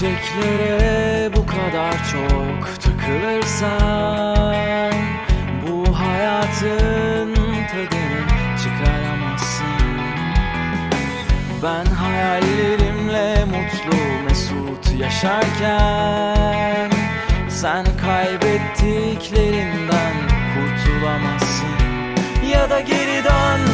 Gerçeklere bu kadar çok takılırsan Bu hayatın tadını çıkaramazsın. Ben hayallerimle mutlu mesut yaşarken Sen kaybettiklerinden kurtulamazsın. Ya da geri dönme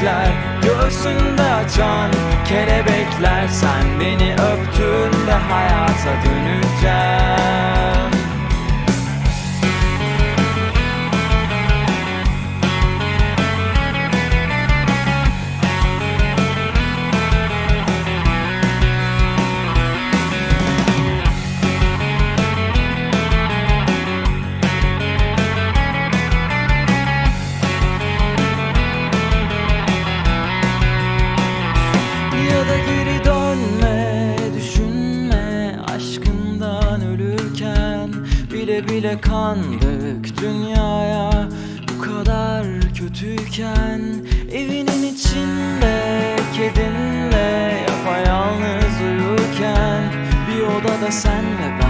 çiçekler Göğsünde açan kelebekler Sen beni öptüğünde hayata döneceğim Bile bile kandık dünyaya. Bu kadar kötüyken Evinin içinde kedinle yapayalnız uyurken Bir odada sen ve ben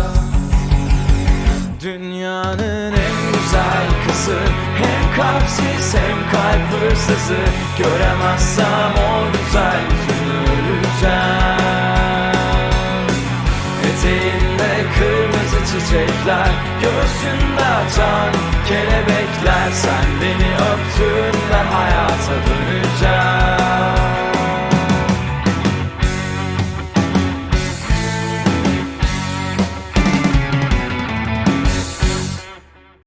kalpsiz hem kalp hırsızı. Göremezsem o güzel yüzünü öleceğim Eteğinde kırmızı çiçekler Göğsünde açan kelebekler. Sen beni öptüğünde hayata döneceğim